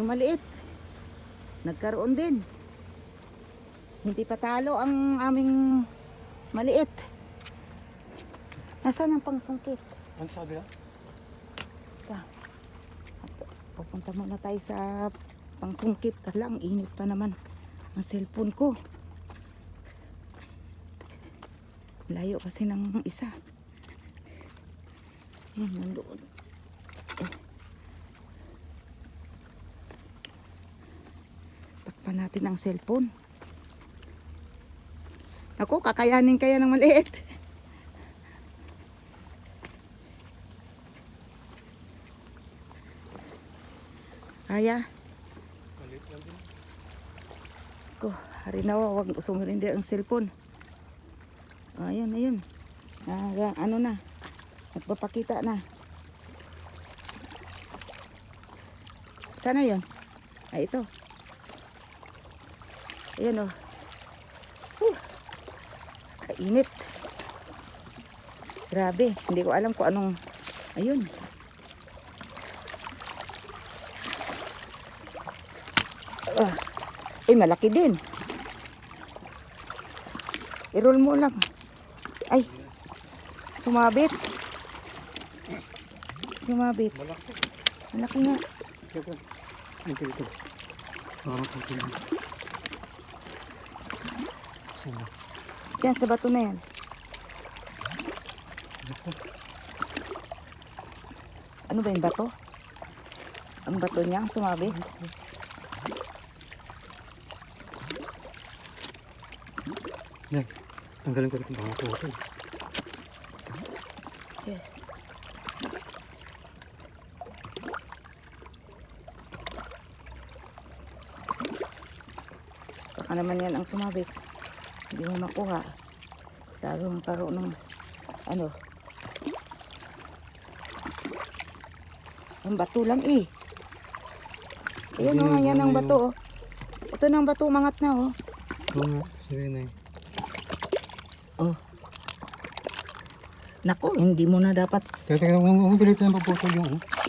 Yung maliit. Nagkaroon din. Hindi pa talo ang aming maliit. Nasaan ang pangsungkit? Ano sabi na? Pupunta muna tayo sa pangsungkit. Kala, ang init pa naman ang cellphone ko. Layo kasi ng isa. Yan, nandoon. Eh. Takpan natin ang cellphone. Ako, kakayanin kaya ng maliit. Kaya. Malit lang din. Ko, hari na wag sumurindi ang cellphone. Ayun, ayun. Ah, ano na. Nagpapakita na. Sana yun? Ay, ito. Ayan o. Oh. Kainit. Grabe. Hindi ko alam kung anong... Ayun. Ah. Eh, malaki din. I-roll mo lang. Ay. Sumabit. Sumabit. Malaki. Malaki nga. Ito. Ito, ito. Parang na? Yan, sa bato na yan. Ano ba yung bato? Ang bato niya, ang sumabit. Yan. Tanggalin ko rin mga puto. Okay. Baka naman yan ang sumabit. Hindi mo makuha. Lalo magkaroon ng ano. Ang bato lang eh. Ayan o, na- yan ang bato oh. Ito na ang bato, umangat na oh. Oo nga. Sabi na yun. Oh. Nako, hindi mo na dapat Teka, teka. Huwag ang paputo yung... oh.